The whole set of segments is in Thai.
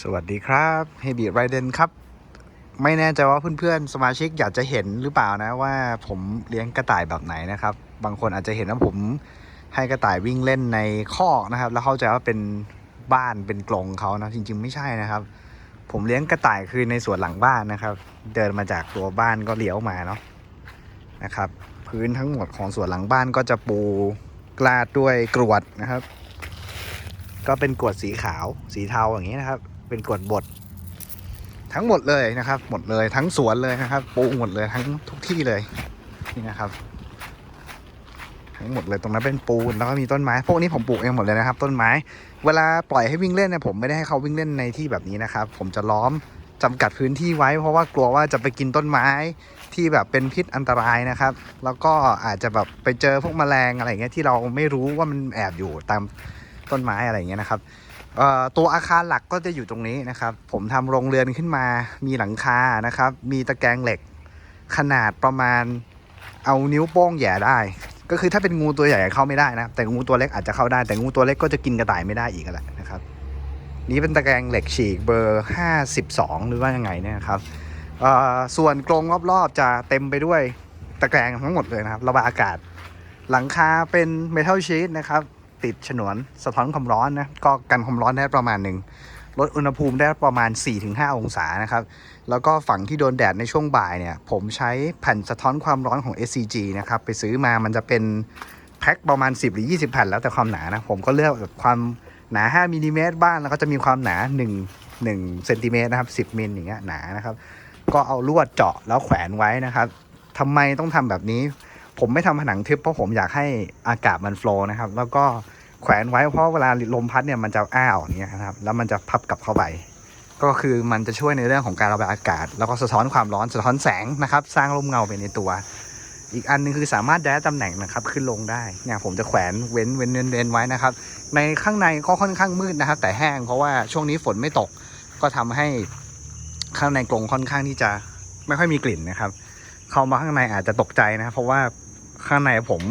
สวัสดีครับเฮบิไรเดนครับ ไม่แน่ใจว่าเพื่อนๆ สมาชิกอยากจะเห็นหรือเปล่านะว่าผมเลี้ยงกระต่ายแบบไหนนะครับ บางคนอาจจะเห็นว่าผมให้กระต่ายวิ่งเล่นในคอกนะครับ แล้วเข้าใจว่าเป็นบ้านเป็นกรงเขานะจริง ๆ ไม่ใช่นะครับ ผมเลี้ยงกระต่ายคือในสวนหลังบ้านนะครับ เดินมาจากตัวบ้านก็เลี้ยวมาเนาะนะครับ พื้นทั้งหมดของสวนหลังบ้านก็จะปูกลาดด้วยกรวดนะครับ ก็เป็นกรวดสีขาวสีเทาอย่างนี้นะครับ เป็นกรวดบด ทั้งหมดเลยนะครับ หมดเลยทั้งสวนเลยนะครับปูหมดเลยทั้งทุกที่เลยนี่นะครับทั้งหมดเลยตรงนั้นเป็นปูนแล้วก็มีต้นไม้พวกนี้ผมปลูกเองหมดเลยนะครับ ต้นไม้ เวลาปล่อยให้วิ่งเล่นเนี่ยผมไม่ได้ให้เขาวิ่งเล่นในที่แบบนี้นะครับ ผมจะล้อมจำกัดพื้นที่ไว้ เพราะว่ากลัวว่าจะไปกินต้นไม้ที่แบบเป็นพิษอันตรายนะครับ แล้วก็อาจจะแบบไปเจอพวกแมลงอะไรเงี้ยที่เราไม่รู้ว่ามันแอบอยู่ตามต้นไม้อะไรเงี้ยนะครับ ตัวอาคารหลักก็จะอยู่ตรงนี้นะครับ ผมทำโรงเรือนขึ้นมา มีหลังคานะครับ มีตะแกรงเหล็ก ขนาดประมาณเอานิ้วโป้งแย่ได้ ก็คือถ้าเป็นงูตัวใหญ่เข้าไม่ได้นะ แต่งูตัวเล็กอาจจะเข้าได้ แต่งูตัวเล็กก็จะกินกระต่ายไม่ได้อีกแหละนะครับ นี่เป็นตะแกรงเหล็กฉีกเบอร์ 52 หรือว่ายังไงเนี่ยครับส่วนกรงรอบๆจะเต็มไปด้วยตะแกรงทั้งหมดเลยนะครับ ระบายอากาศ หลังคาเป็นเมทัลชีตนะครับ ติดฉนวนสะท้อนความร้อนนะก็กันความร้อนได้ประมาณหนึ่งลดอุณหภูมิได้ประมาณ 4-5 องศานะครับ แล้วก็ฝั่งที่โดนแดดในช่วงบ่ายเนี่ย ผมใช้แผ่นสะท้อนความร้อนของ SCG นะครับ ไปซื้อมามันจะเป็นแพ็คประมาณ 10 หรือ 20 แผ่นแล้วแต่ความหนานะ ผมก็เลือกแบบความหนา 5มิลลิเมตรบ้างแล้วก็จะมีความหนา 1 1เซนติเมตรนะครับ10มิลอย่างเงี้ยหนานะครับ ก็เอาลวดเจาะแล้วแขวนไว้นะครับทำไมต้องทำแบบนี้ ผมไม่ทำผนังทึบเพราะผมอยากให้อากาศมันโฟล์นะครับ แล้วก็แขวนไว้เพราะเวลาลมพัดเนี่ยมันจะอ้าวอย่างเงี้ยนะครับ แล้วมันจะพับกลับเข้าไป ก็คือมันจะช่วยในเรื่องของการระบายอากาศ แล้วก็สะท้อนความร้อนสะท้อนแสงนะครับ สร้างร่มเงาไปในตัว อีกอันหนึงคือสามารถย้ายตำแหน่งนะครับขึ้นลงได้เนี่ยผมจะแขวนเว้นเว้นเว้นเว้นไว้นะครับ ในข้างในก็ค่อนข้างมืดนะครับ แต่แห้งเพราะว่าช่วงนี้ฝนไม่ตก ก็ทำให้ข้างในกรงค่อนข้างที่จะไม่ค่อยมีกลิ่นนะครับ เข้ามาข้างในอาจจะตกใจนะครับเพราะว่า ข้างในผม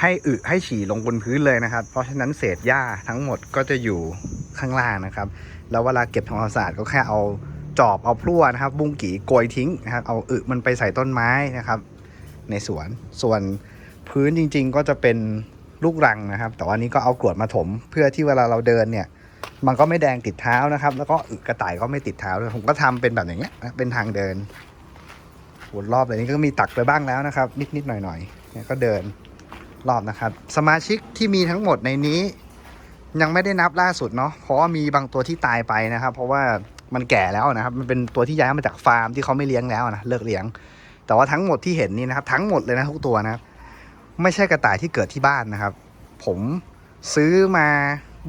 ให้อึให้ฉี่ลงบนพื้นเลยนะครับ เพราะฉะนั้นเศษหญ้าทั้งหมดก็จะอยู่ข้างล่างนะครับ แล้วเวลาเก็บทำความสะอาดก็แค่เอาจอบเอาพลั่วนะครับ บุ้งกี่โกยทิ้งนะครับเอาอึมันไปใส่ต้นไม้นะครับ ในสวนส่วนพื้นจริง ๆ ก็จะเป็นลูกรังนะครับ แต่ว่านี้ก็เอากรวดมาถม เพื่อที่เวลาเราเดินเนี่ย มันก็ไม่แดงติดเท้านะครับ แล้วก็อึกระต่ายก็ไม่ติดเท้าด้วยผมก็ทำเป็นแบบอย่างเงี้ยเป็นทางเดินวนรอบเลยนี่ก็มีตักไปบ้างแล้วนะครับ นิดๆหน่อยๆ เนี่ยก็เดินรอบนะครับ สมาชิกที่มีทั้งหมดในนี้ ยังไม่ได้นับล่าสุดเนาะเพราะว่ามีบางตัวที่ตายไปนะครับ เพราะว่ามันแก่แล้วนะครับ มันเป็นตัวที่ย้ายมาจากฟาร์มที่เขาไม่เลี้ยงแล้วนะเลิกเลี้ยง แต่ว่าทั้งหมดที่เห็นนี่นะครับทั้งหมดเลยนะทุกตัวนะครับไม่ใช่กระต่ายที่เกิดที่บ้านนะครับ ผมซื้อมา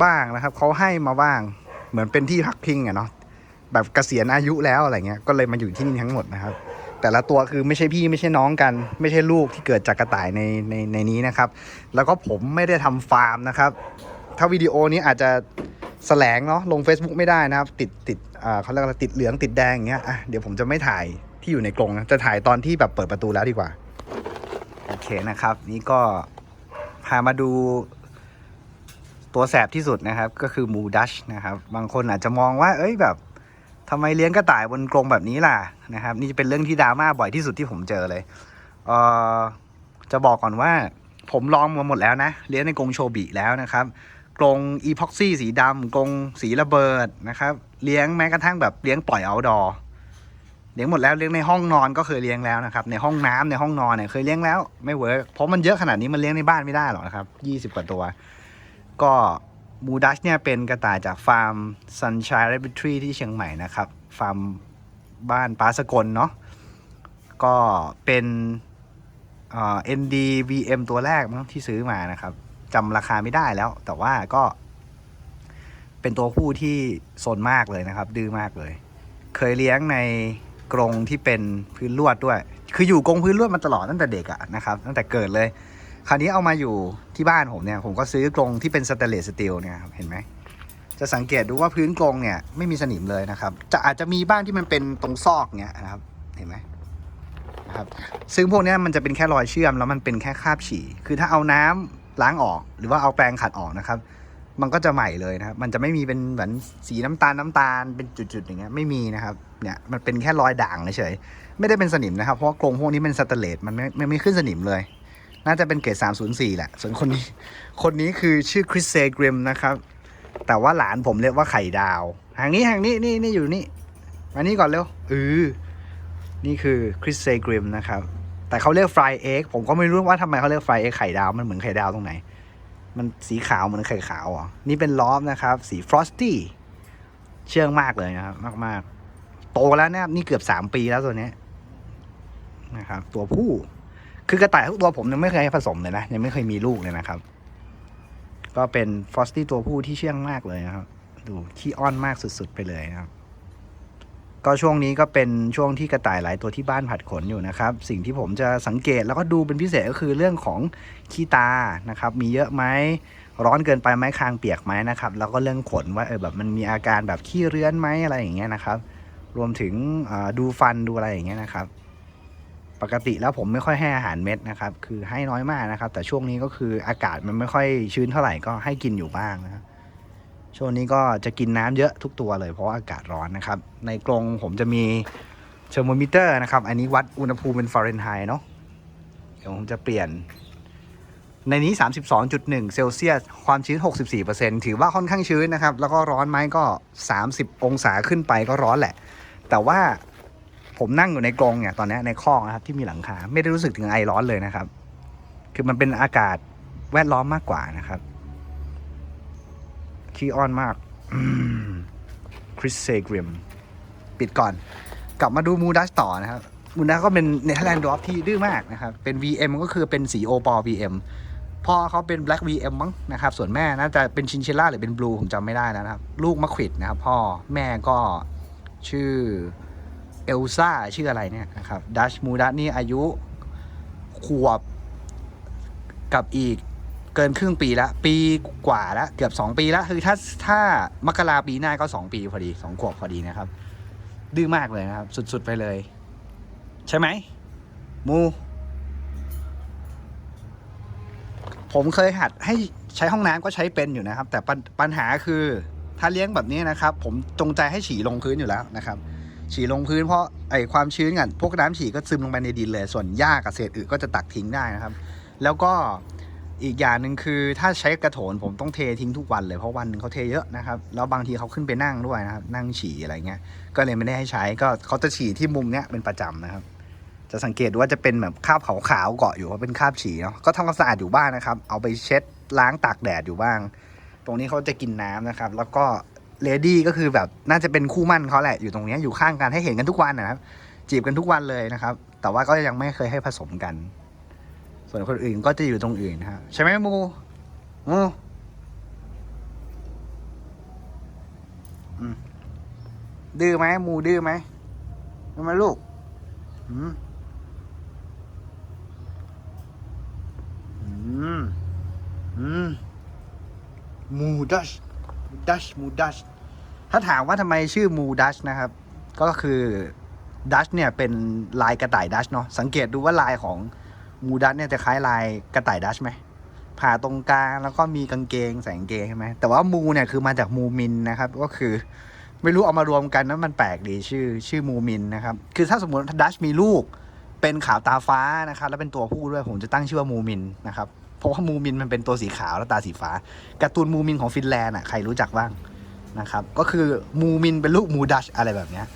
บ้างนะครับเขาให้มาบ้าง เหมือนเป็นที่พักพิงอะเนาะแบบเกษียณอายุแล้วอะไรเงี้ยก็เลยมาอยู่ที่นี่ทั้งหมดนะครับ แต่ละตัวคือไม่ใช่พี่ไม่ใช่น้องกัน ไม่ใช่ลูกที่เกิดจากกระต่ายในในในนี้นะครับ แล้วก็ผมไม่ได้ทำฟาร์มนะครับ ถ้าวิดีโอนี้อาจจะแสลงเนาะลง Facebook ไม่ได้นะครับ ติดติดอ่าเขาเรียกอะไรติดเหลืองติดแดงอย่างเงี้ยอะเดี๋ยวผมจะไม่ถ่ายที่อยู่ในกรงนะจะถ่ายตอนที่แบบเปิดประตูแล้วดีกว่า โอเคนะครับ นี่ก็พามาดูตัวแสบที่สุดนะครับ ก็คือมูดัชนะครับ บางคนอาจจะมองว่า เอ้ยแบบ ทำไมเลี้ยงกระต่ายบนกรงแบบนี้ล่ะนะครับ นี่จะเป็นเรื่องที่ดราม่าบ่อยที่สุดที่ผมเจอเลยเออจะบอกก่อนว่า ผมลองมาหมดแล้วนะ เลี้ยงในกรงโชบิแล้วนะครับกรงอีพ็อกซี่สีดำกรงสีระเบิดนะครับ เลี้ยงแม้กระทั่งแบบเลี้ยงปล่อยเอาดอเลี้ยงหมดแล้วเลี้ยงในห้องนอนก็เคยเลี้ยงแล้วนะครับ ในห้องน้ำในห้องนอนเนี่ยเคยเลี้ยงแล้วไม่เวิร์กเพราะมันเยอะขนาดนี้มันเลี้ยงในบ้านไม่ได้หรอกนะครับยี่สิบกว่าตัว ก็ มูดัชเนี่ยเป็นกระต่ายจากฟาร์ม Sunshine Laboratory ที่เชียงใหม่นะครับ ฟาร์มบ้านป้าสกลเนาะก็เป็นเอ่อ NDVM ตัวแรกมั้งที่ซื้อมานะครับจำราคาไม่ได้แล้ว แต่ว่าก็ เป็นตัวผู้ที่สนมากเลยนะครับ ดื้อมากเลย เคยเลี้ยงในกรงที่เป็นพื้นลวดด้วย คืออยู่กรงพื้นลวดมาตลอดตั้งแต่เด็กอะนะครับ ตั้งแต่เกิดเลย คราวนี้เอามาอยู่ที่บ้านผมเนี่ย ผมก็ซื้อกรงที่เป็นสเตนเลสสตีลเนี่ยครับเห็นไหมจะสังเกตดูว่าพื้นกรงเนี่ยไม่มีสนิมเลยนะครับ จะอาจจะมีบ้างที่มันเป็นตรงซอกเนี่ยนะครับ เห็นไหมนะครับซึ่งพวกนี้มันจะเป็นแค่รอยเชื่อมแล้วมันเป็นแค่คราบฉี่ คือถ้าเอาน้ำล้างออก หรือว่าเอาแปรงขัดออกนะครับ มันก็จะใหม่เลยนะครับ มันจะไม่มีเป็นเหมือนสีน้ำตาลน้ำตาลเป็นจุดๆอย่างเงี้ยไม่มีนะครับ เนี่ยมันเป็นแค่รอยด่างเฉยไม่ได้เป็นสนิมนะครับ เพราะว่ากรงพวกนี้เป็นสแตนเลสมันไม่ไม่ไม่ขึ้นสนิมเลย น่าจะเป็นเกรด304 แหละ ส่วนคนนี้ คนนี้คือชื่อคริสเซกริมนะครับ แต่ว่าหลานผมเรียกว่าไข่ดาว ทางนี้ทางนี้นี่นี่อยู่นี่ มานี่ก่อนเร็วเออนี่คือคริสเซกริมนะครับ แต่เขาเรียกฟรายเอ็กผมก็ไม่รู้ว่าทำไมเขาเรียกฟรายเอ็กไข่ดาว มันเหมือนไข่ดาวตรงไหน มันสีขาวเหมือนไข่ขาวอะนี่เป็นล้อมนะครับ สีฟรอสตี้เชื่องมากเลยนะครับมาก ๆ โตแล้วนะครับนี่เกือบสามปีแล้วตัวนี้นะครับ ตัวผู้ คือกระต่ายทุกตัวผมยังไม่เคยผสมเลยนะยังไม่เคยมีลูกเลยนะครับ ก็เป็นฟอสตี้ตัวผู้ที่เชื่องมากเลยนะครับ ดูขี้อ้อนมากสุดๆไปเลยนะครับ ก็ช่วงนี้ก็เป็นช่วงที่กระต่ายหลายตัวที่บ้านผัดขนอยู่นะครับ สิ่งที่ผมจะสังเกตแล้วก็ดูเป็นพิเศษก็คือเรื่องของขี้ตานะครับ มีเยอะไหมร้อนเกินไปไหมคางเปียกไหมนะครับ แล้วก็เรื่องขนว่าเออแบบมันมีอาการแบบขี้เรื้อนไหมอะไรอย่างเงี้ยนะครับ รวมถึงดูฟันดูอะไรอย่างเงี้ยนะครับ ปกติแล้วผมไม่ค่อยให้อาหารเม็ดนะครับ คือให้น้อยมากนะครับ แต่ช่วงนี้ก็คืออากาศมันไม่ค่อยชื้นเท่าไหร่ก็ให้กินอยู่บ้างนะครับช่วงนี้ก็จะกินน้ำเยอะทุกตัวเลยเพราะอากาศร้อนนะครับ ในกรงผมจะมีเทอร์โมมิเตอร์นะครับ อันนี้วัดอุณหภูมิเป็นฟาเรนไฮต์เนาะเดี๋ยวผมจะเปลี่ยน ในนี้ 32.1 เซลเซียส ความชื้น 64%ถือว่าค่อนข้างชื้นนะครับ แล้วก็ร้อนไหมก็ 30 องศาขึ้นไปก็ร้อนแหละ แต่ว่า ผมนั่งอยู่ในกรงเนี่ยตอนนี้ในคอกนะครับที่มีหลังคาไม่ได้รู้สึกถึงไอร้อนเลยนะครับ คือมันเป็นอากาศแวดล้อมมากกว่านะครับขี้อ้อนมากคริสเซกริมปิดก่อน กลับมาดูมูดัสต่อนะครับมูดัสก็เป็นเนเธอร์แลนด์ดรอปที่ดื้อมากนะครับ เป็น VM ก็คือเป็นสีโอปอ VM พ่อเขาเป็น Black VM มั้งนะครับ ส่วนแม่น่าจะเป็นชินเชล่าหรือเป็นบลูผมจำไม่ได้แล้วนะครับ ลูกมะขวิดนะครับ พ่อแม่ก็ชื่อ เอลซ่าชื่ออะไรเนี่ยนะครับดัชมูดัสนี่อายุขวบกับอีกเกินครึ่งปีแล้วปีกว่าแล้วเกือบสองปีแล้วคือถ้าถ้ามกราปีหน้าก็สองปีพอดีสองขวบพอดีนะครับ ดื้อมากเลยนะครับ สุดๆไปเลย ใช่ไหมมู ผมเคยหัดให้ใช้ห้องน้ำก็ใช้เป็นอยู่นะครับ แต่ปัญปัญหาคือถ้าเลี้ยงแบบนี้นะครับ ผมจงใจให้ฉี่ลงพื้นอยู่แล้วนะครับ ฉี่ลงพื้นเพราะไอความชื้นกันพวกน้ำฉี่ก็ซึมลงไปในดินเลย ส่วนหญ้ากับเศษอึก็จะตักทิ้งได้นะครับ แล้วก็อีกอย่างหนึ่งคือถ้าใช้กระโถนผมต้องเททิ้งทุกวันเลยเพราะวันหนึ่งเขาเทเยอะนะครับแล้วบางทีเขาขึ้นไปนั่งด้วยนะครับ นั่งฉี่อะไรเงี้ยก็เลยไม่ได้ให้ใช้ก็เขาจะฉี่ที่มุมเนี้ยเป็นประจำนะครับ จะสังเกตว่าจะเป็นแบบคราบขาวๆเกาะอยู่เพราะเป็นคราบฉี่เนาะก็ทำความสะอาดอยู่บ้างนะครับ เอาไปเช็ดล้างตากแดดอยู่บ้าง ตรงนี้เขาจะกินน้ำนะครับ แล้วก็ เลดี้ก็คือแบบน่าจะเป็นคู่มั่นเขาแหละอยู่ตรงนี้อยู่ข้างกันให้เห็นกันทุกวันนะครับ จีบกันทุกวันเลยนะครับ แต่ว่าก็ยังไม่เคยให้ผสมกัน ส่วนคนอื่นก็จะอยู่ตรงอื่นนะครับใช่ไหมมูมูดื้อไหมมูดื้อไหมทำไมลูกอืมอืมอืมมูดัช ดัชมูดัชถ้าถามว่าทำไมชื่อมูดัชนะครับ ก็คือดัชเนี่ยเป็นลายกระต่ายดัชเนาะสังเกตดูว่าลายของมูดัสเนี่ยจะคล้ายลายกระต่ายดัชไหมผ่าตรงกลางแล้วก็มีกางเกงใส่กางเกงใช่ไหมแต่ว่ามูเนี่ยคือมาจากมูมินนะครับ ก็คือไม่รู้เอามารวมกันนั้นมันแปลกดีชื่อชื่อมูมินนะครับ คือถ้าสมมติดัชมีลูกเป็นขาวตาฟ้านะครับ แล้วเป็นตัวผู้ด้วยผมจะตั้งชื่อว่ามูมินนะครับ ราะว่ามูมินมันเป็นตัวสีขาวแล้วตาสีฟ้าการ์ตูนมูมินของฟินแลนด์อะใครรู้จักบ้างนะครับ ก็คือมูมินเป็นลูกมูดัชอะไรแบบเนี้ย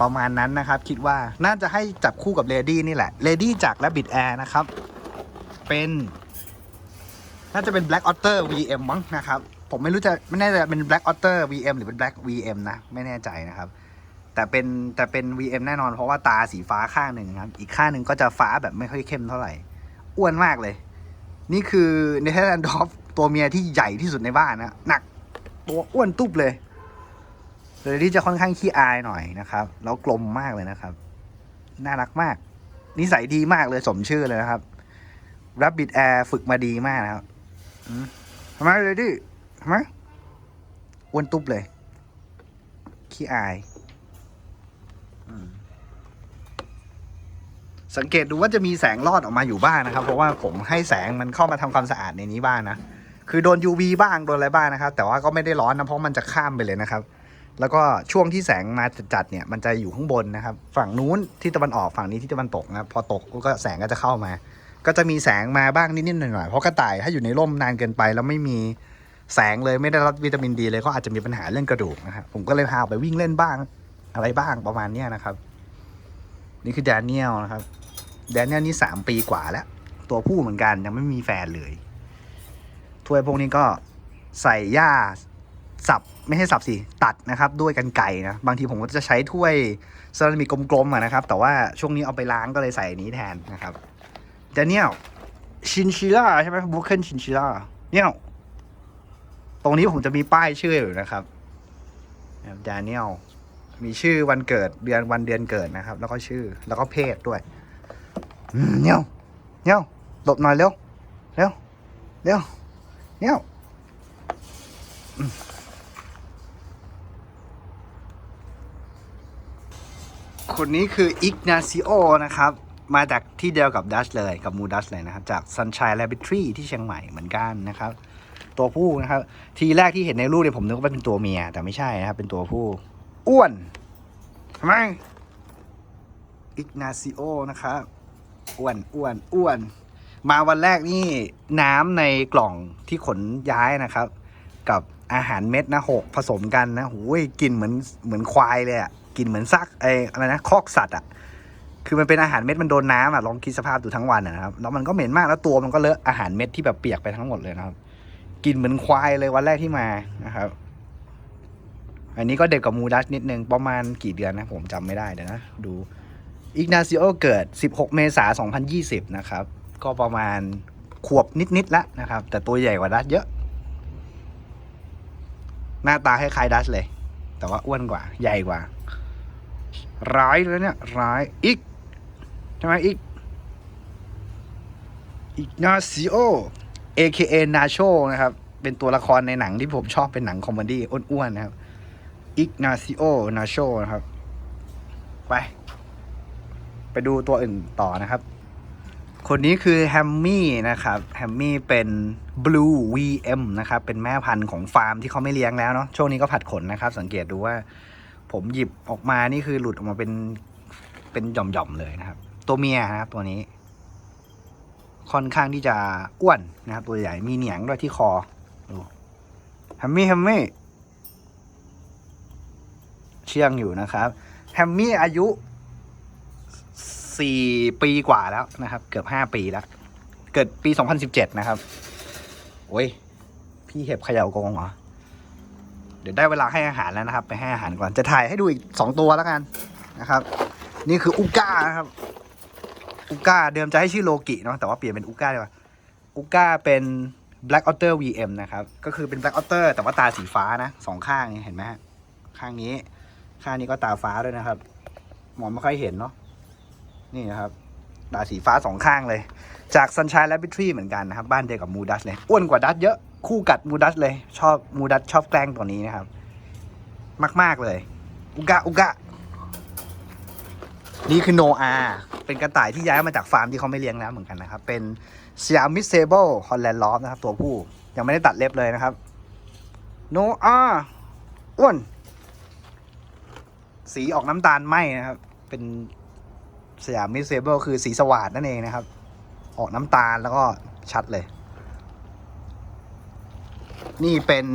ประมาณนั้นนะครับคิดว่าน่าจะให้จับคู่กับเลดี้นี่แหละเลดี้จาก Rabbit Air นะครับ เป็น น่าจะเป็น Black Otter VM มั้งนะครับ ผมไม่รู้จะไม่แน่ใจเป็น Black Otter VM หรือเป็น Black VM นะ ไม่แน่ใจนะครับ แต่เป็นแต่เป็น VM แน่นอนเพราะว่าตาสีฟ้าข้างหนึ่งครับ อีกข้างหนึ่งก็จะฟ้าแบบไม่ค่อยเข้มเท่าไหร่ อ้วนมากเลย นี่คือเนเธอร์แลนด์ดอฟตัวเมียที่ใหญ่ที่สุดในบ้านนะหนัก ตัวอ้วนตุ๊บเลยเลยที่จะค่อนข้างขี้อายหน่อยนะครับ แล้วกลมมากเลยนะครับ น่ารักมาก นิสัยดีมากเลยสมชื่อเลยนะครับ Rabbit Air ฝึกมาดีมากนะครับทำไมเลยดิทำไมอ้วนตุ๊บเลย ขี้อาย อืม สังเกตดูว่าจะมีแสงรอดออกมาอยู่บ้างนะครับ เพราะว่าผมให้แสงมันเข้ามาทำความสะอาดในนี้บ้างนะ คือโดน UV บ้างโดนอะไรบ้างนะครับ แต่ว่าก็ไม่ได้ร้อนนะเพราะมันจะข้ามไปเลยนะครับ แล้วก็ช่วงที่แสงมาจัดเนี่ยมันจะอยู่ข้างบนนะครับ ฝั่งนู้นที่ตะวันออกฝั่งนี้ที่ตะวันตกนะพอตกก็แสงก็จะเข้ามา ก็จะมีแสงมาบ้างนิดๆหน่อยๆเพราะกระต่ายถ้าอยู่ในร่มนานเกินไปแล้วไม่มีแสงเลยไม่ได้รับวิตามินดีเลยก็อาจจะมีปัญหาเรื่องกระดูกนะครับผมก็เลยพาออกไปวิ่งเล่นบ้างอะไรบ้างประมาณนี้นะครับ นี่คือแดเนียลนะครับ แดเนียลนี่สามปีกว่าแล้ว ตัวผู้เหมือนกันยังไม่มีแฟนเลยถ้วยพวกนี้ก็ใส่หญ้าสับไม่ใช่สับสิตัดนะครับด้วยกันไก่นะบางทีผมก็จะใช้ถ้วยเซรามิกกลมๆนะครับ แต่ว่าช่วงนี้เอาไปล้างก็เลยใส่นี้แทนนะครับแดเนียลชินชิล่าใช่ไหมบุคเคนชินชิล่าเนี่ยตรงนี้ผมจะมีป้ายชื่ออยู่นะครับแดเนียลมีชื่อวันเกิดเดือนวันเดือนเกิดนะครับ แล้วก็ชื่อแล้วก็เพศด้วย เนี่ยเนี่ยหลบหน่อยเร็ว เร็ว เร็วเนี่ยคนนี้คืออิกนาซิโอนะครับ มาจากที่เดียวกับดัชเลย กับมูดัชเลยนะครับ จาก Sunshine Laboratory ที่เชียงใหม่เหมือนกันนะครับ ตัวผู้นะครับ ทีแรกที่เห็นในรูปเนี่ยผมนึกว่าเป็นตัวเมีย แต่ไม่ใช่นะครับ เป็นตัวผู้ อ้วนทำไมอิกนาซิโอนะครับ อ้วนอ้วนอ้วน มาวันแรกนี่น้ำในกล่องที่ขนย้ายนะครับ กับอาหารเม็ดนะหกผสมกันนะหูยกลินเหมือนเหมือนควายเลยอะกลินเหมือนซักไออะไรนะคอกสัตว์อะคือมันเป็นอาหารเม็ดมันโดนน้ำอะลองคิดสภาพดูทั้งวันนะครับแล้วมันก็เหม็นมากแล้วตัวมันก็เลอะอาหารเม็ดที่แบบเปียกไปทั้งหมดเลยนะครับกลินเหมือนควายเลยวันแรกที่มานะครับ อันนี้ก็เด็กกับมูดัชนิดนึงประมาณกี่เดือนนะผมจำไม่ได้เดี๋ยวนะดู อิกนาซิโอเกิด 16 เมษายน 2020 นะครับ ก็ประมาณขวบนิดๆแล้วนะครับ แต่ตัวใหญ่กว่าดัชเยอะ หน้าตาคล้ายๆดัชเลย แต่ว่าอ้วนกว่า ใหญ่กว่า ร้ายเลยเนี่ย ร้ายอีกใช่ไหมอีกอิกนาซิโอ AKA Nacho นะครับ เป็นตัวละครในหนังที่ผมชอบเป็นหนังคอมเมดี้อ้วนๆนะครับอิกนาซิโอนาโชนะครับ ไป ดูตัวอื่นต่อนะครับ คนนี้คือแฮมมี่นะครับแฮมมี่เป็น Blue VM นะครับเป็นแม่พันธุ์ของฟาร์มที่เขาไม่เลี้ยงแล้วเนาะช่วงนี้ก็ผัดขนนะครับ สังเกตดูว่าผมหยิบออกมานี่คือหลุดออกมาเป็นเป็นหย่อมๆเลยนะครับ ตัวเมียนะครับตัวนี้ค่อนข้างที่จะอ้วนนะครับ ตัวใหญ่มีเหนียงด้วยที่คอดูแฮมมี่แฮมมี่เชื่องอยู่นะครับแฮมมี่อายุ สี่ปีกว่าแล้วนะครับ เกือบห้าปีแล้ว เกิดปีสองพันสิบเจ็ดนะครับ โอ้ย พี่เห็บเขย่ากรงเหรอ เดี๋ยวได้เวลาให้อาหารแล้วนะครับ ไปให้อาหารก่อน จะถ่ายให้ดูอีกสองตัวแล้วกันนะครับ นี่คืออุก้านะครับ อุก้าเดิมจะให้ชื่อโลกิเนาะ แต่ว่าเปลี่ยนเป็นอุก้าดีกว่า อุก้าเป็น Black Otter VM นะครับ ก็คือเป็น Black Otter แต่ว่าตาสีฟ้านะสองข้างเห็นไหมฮะข้างนี้ ข้างนี้ก็ตาฟ้าด้วยนะครับ มองไม่ค่อยเห็นเนาะ นี่นะครับตาสีฟ้าสองข้างเลย จาก Sunshine Laboratory เหมือนกันนะครับ บ้านเดียวกับมูดัสเลย อ้วนกว่าดัสเยอะคู่กัดมูดัสเลย ชอบมูดัสชอบแกล้งตัวนี้นะครับ มาก ๆ เลย อุกะอุกะ นี่คือโนอาเป็นกระต่ายที่ย้ายมาจากฟาร์มที่เขาไม่เลี้ยงแล้วเหมือนกันนะครับ เป็นสยามมิสเซเบิลฮอลแลนด์ลอฟนะครับ ตัวผู้ ยังไม่ได้ตัดเล็บเลยนะครับโนอาอ้วน สีออกน้ำตาลไหมนะครับ เป็น สยามมิสเซเบิลคือสีสว่านนั่นเองนะครับ ออกน้ำตาลแล้วก็ชัดเลย นี่เป็น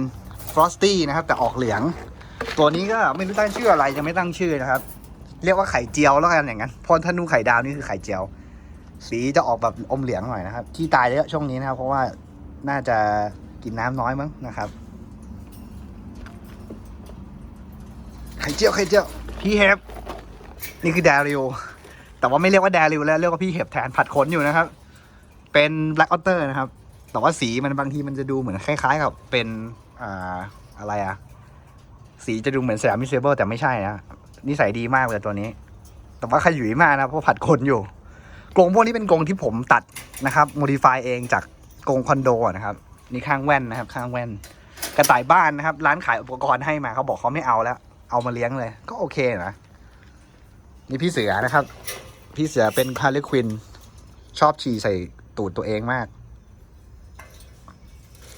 ฟรอสตี้นะครับ แต่ออกเหลือง ตัวนี้ก็ไม่รู้ตั้งชื่ออะไรยังไม่ตั้งชื่อนะครับ เรียกว่าไข่เจียวแล้วกันอย่างนั้นพอธนูไข่ดาวนี่คือไข่เจียว สีจะออกแบบอมเหลืองหน่อยนะครับที่ตายเยอะช่วงนี้นะครับ เพราะว่าน่าจะกินน้ำน้อยมั้งนะครับไข่เจียวไข่เจียวพี่เฮฟนี่คือแดริว แต่ว่าไม่เรียกว่าแดริวแล้วเรียกว่าพี่เห็บแทนผัดขนอยู่นะครับ เป็นแบล็กออเตอร์นะครับ แต่ว่าสีมันบางทีมันจะดูเหมือนคล้าย ๆ กับเป็นอ่าอะไรอะสีจะดูเหมือนสยามมิเซเบิลแต่ไม่ใช่นะนิสัยดีมากเลยตัวนี้ แต่ว่าขยุยมากนะเพราะผัดขนอยู่กรงพวกนี้เป็นกรงที่ผมตัดนะครับโมดิฟายเองจากกรงคอนโดนะครับนี่ข้างแว่นนะครับ ข้างแว่น กระต่ายบ้านนะครับ ร้านขายอุปกรณ์ให้มาเขาบอกเขาไม่เอาแล้ว เอามาเลี้ยงเลย ก็โอเคนะนี่พี่เสือนะครับ พี่เสือเป็นคาร์ลควิน ชอบฉี่ใส่ตูดตัวเองมาก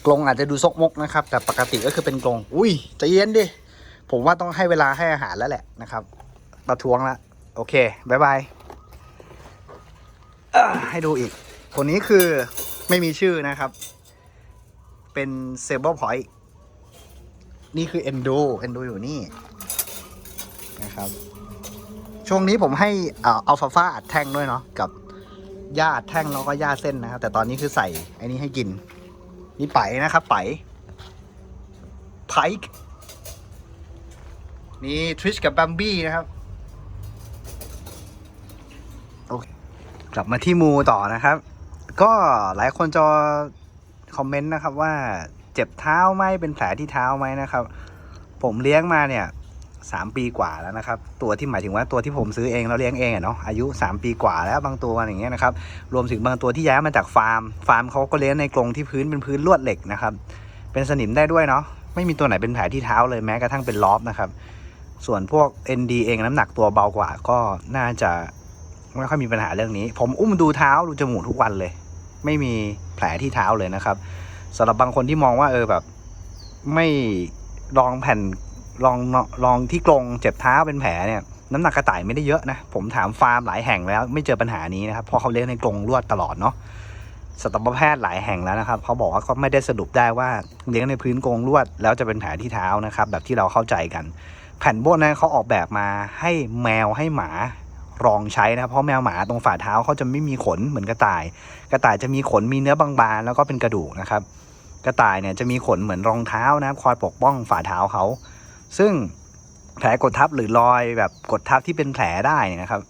กรงอาจจะดูซกมกนะครับ แต่ปกติก็คือเป็นกรงอุ้ยใจเย็นดิ ผมว่าต้องให้เวลาให้อาหารแล้วแหละนะครับประท้วงล้วโอเคบายบายให้ดูอีก คนนี้คือไม่มีชื่อนะครับ เป็นเซเบิลพอยต์นี่คือเอนโดเอนโดอยู่นี่นะครับ ช่วงนี้ผมให้อัลฟาฟาอัดแท่งด้วยเนาะกับหญ้าอัดแท่งแล้วก็หญ้าเส้นนะครับ แต่ตอนนี้คือใส่ไอ้นี้ให้กิน นี่ไปนะครับไปไพค์นี่ทริชกับบัมบี้นะครับโอเคกลับมาที่มูต่อนะครับ ก็หลายคนจะคอมเมนต์นะครับว่าเจ็บเท้าไหมเป็นแผลที่เท้าไหมนะครับ ผมเลี้ยงมาเนี่ย สามปีกว่าแล้วนะครับ ตัวที่หมายถึงว่าตัวที่ผมซื้อเองแล้วเลี้ยงเองอะเนาะอายุ 3 ปีกว่าแล้วบางตัวอย่างเงี้ยนะครับรวมถึงบางตัวที่ย้ายมาจากฟาร์ม ฟาร์มเขาก็เลี้ยงในกรงที่พื้นเป็นพื้นลวดเหล็กนะครับ เป็นสนิมได้ด้วยเนาะไม่มีตัวไหนเป็นแผลที่เท้าเลยแม้กระทั่งเป็นลอฟนะครับ ส่วนพวก ND เองน้ำหนักตัวเบากว่าก็น่าจะไม่ค่อยมีปัญหาเรื่องนี้ ผมอุ้มดูเท้าดูจมูกทุกวันเลย ไม่มีแผลที่เท้าเลยนะครับสำหรับบางคนที่มองว่าเออแบบ ไม่ลองแผ่น ลองลองที่กรงเจ็บเท้าเป็นแผลเนี่ยน้ำหนักกระต่ายไม่ได้เยอะนะ ผมถามฟาร์มหลายแห่งแล้วไม่เจอปัญหานี้นะครับเพราะเขาเลี้ยงในกรงลวดตลอดเนาะสัตวแพทย์หลายแห่งแล้วนะครับเขาบอกว่าก็ไม่ได้สรุปได้ว่าเลี้ยงในพื้นกรงลวด แล้วจะเป็นแผลที่เท้านะครับแบบที่เราเข้าใจกัน แผ่นโบนนั้นเขาออกแบบมาให้แมวให้หมารองใช้นะเพราะแมวหมาตรงฝ่าเท้าเขาจะไม่มีขนเหมือนกระต่าย กระต่ายจะมีขนมีเนื้อบางๆแล้วก็เป็นกระดูกนะครับ กระต่ายเนี่ยจะมีขนเหมือนรองเท้านะครับคอยปกป้องฝ่าเท้าเขา ซึ่งแผลกดทับหรือรอยแบบกดทับที่เป็นแผลได้นี่นะครับ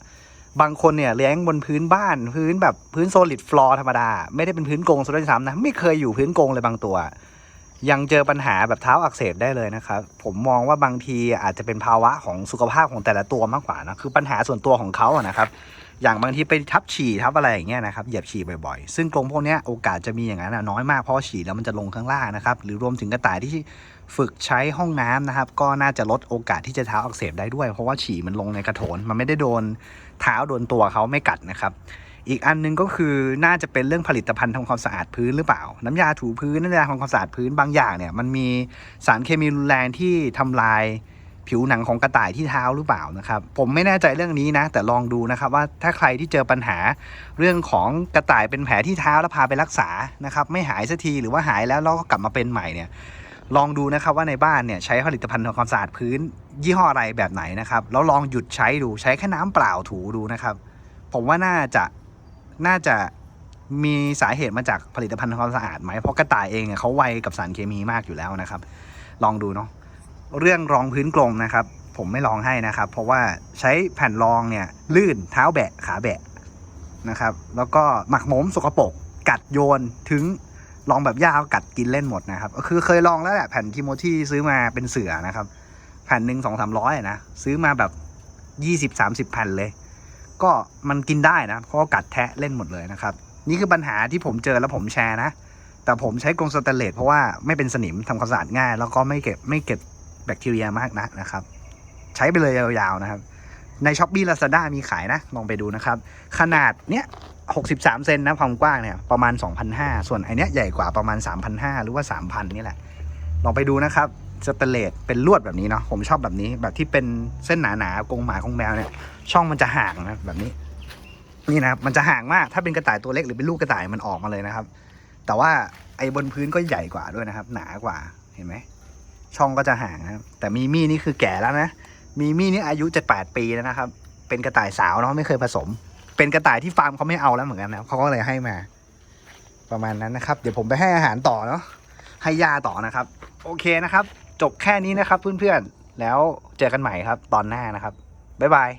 บางคนเนี่ยเลี้ยงบนพื้นบ้านพื้นแบบพื้นโซลิดฟลอร์ธรรมดา ไม่ได้เป็นพื้นกรงซะด้วยซ้ำนะ ไม่เคยอยู่พื้นกรงเลยบางตัว ยังเจอปัญหาแบบเท้าอักเสบได้เลยนะครับ ผมมองว่าบางทีอาจจะเป็นภาวะของสุขภาพของแต่ละตัวมากกว่านะคือปัญหาส่วนตัวของเขาอะนะครับ อย่างบางทีไปทับฉี่ทับอะไรอย่างเงี้ยนะครับเหยียบฉี่บ่อยๆ ซึ่งกรงพวกเนี้ยโอกาสจะมีอย่างนั้นอะน้อยมากเพราะฉี่แล้วมันจะลงข้างล่างนะครับหรือรวมถึงกระต่ายที่ ฝึกใช้ห้องน้ำนะครับ ก็น่าจะลดโอกาสที่จะเท้าอักเสบได้ด้วย เพราะว่าฉี่มันลงในกระโถน มันไม่ได้โดนเท้าโดนตัวเขาไม่กัดนะครับ อีกอันหนึงก็คือน่าจะเป็นเรื่องผลิตภัณฑ์ทำความสะอาดพื้นหรือเปล่า น้ำยาถูพื้นน้ำยาทำความสะอาดพื้นบางอย่างเนี่ยมันมีสารเคมีรุนแรงที่ทำลายผิวหนังของกระต่ายที่เท้าหรือเปล่านะครับ ผมไม่แน่ใจเรื่องนี้นะ แต่ลองดูนะครับว่าถ้าใครที่เจอปัญหาเรื่องของกระต่ายเป็นแผลที่เท้าแล้วพาไปรักษานะครับ ไม่หายสักทีหรือว่าหายแล้วแล้วก็กลับมาเป็นใหม่เนี่ย ลองดูนะครับว่าในบ้านเนี่ยใช้ผลิตภัณฑ์ทำความสะอาดพื้น ยี่ห้ออะไรแบบไหนนะครับแล้วลองหยุดใช้ดูใช้แค่น้ำเปล่าถูดูนะครับ ผมว่าน่าจะน่าจะมีสาเหตุมาจากผลิตภัณฑ์ทำความสะอาดไหมเพราะกระต่ายเองเนี่ยเขาไวกับสารเคมีมากอยู่แล้วนะครับ ลองดูเนาะเรื่องรองพื้นกลมนะครับ ผมไม่ลองให้นะครับ เพราะว่าใช้แผ่นรองเนี่ยลื่นเท้าแบะขาแบะนะครับ แล้วก็หมักหมมสกปรกกัดโยนถึง ลองแบบยาวกัดกินเล่นหมดนะครับ คือเคยลองแล้วแหละแผ่นทิโมที่ซื้อมาเป็นเสือนะครับ แผ่นหนึ่งสองสามร้อยนะซื้อมาแบบยี่สิบสามสิบแผ่นเลย ก็มันกินได้นะเพราะกัดแทะเล่นหมดเลยนะครับ นี่คือปัญหาที่ผมเจอแล้วผมแชร์นะ แต่ผมใช้กรงสแตนเลสเพราะว่าไม่เป็นสนิมทำความสะอาดง่าย แล้วก็ไม่เก็บไม่เก็บแบคทีเรียมากนะนะครับ ใช้ไปเลยยาวๆนะครับ ในช้อปปี้ลาซาด้ามีขายนะลองไปดูนะครับ ขนาดเนี้ย 63 เซนนะความกว้างเนี่ยประมาณ 2,500 ส่วนไอเนี้ยใหญ่กว่าประมาณ 3,500 หรือว่า 3,000 นี่แหละ ลองไปดูนะครับสเตเลสเป็นลวดแบบนี้เนาะผมชอบแบบนี้แบบที่เป็นเส้นหนาๆกรงหมากรงแมวเนี่ย ช่องมันจะห่างนะแบบนี้ นี่นะครับมันจะห่างมากถ้าเป็นกระต่ายตัวเล็กหรือเป็นลูกกระต่ายมันออกมาเลยนะครับ แต่ว่าไอ้บนพื้นก็ใหญ่กว่าด้วยนะครับ หนากว่าเห็นไหมช่องก็จะห่างนะครับ แต่มีมี่นี่คือแก่แล้วนะมีมี่นี่อายุจะแปดปีแล้วนะครับ เป็นกระต่ายสาวเนาะไม่เคยผสม เป็นกระต่ายที่ฟาร์มเขาไม่เอาแล้วเหมือนกันนะเขาก็เลยให้มา ประมาณนั้นนะครับ เดี๋ยวผมไปให้อาหารต่อเนาะให้ยาต่อนะครับ โอเคนะครับ จบแค่นี้นะครับเพื่อนๆแล้วเจอกันใหม่ครับ ตอนหน้านะครับบ๊ายบาย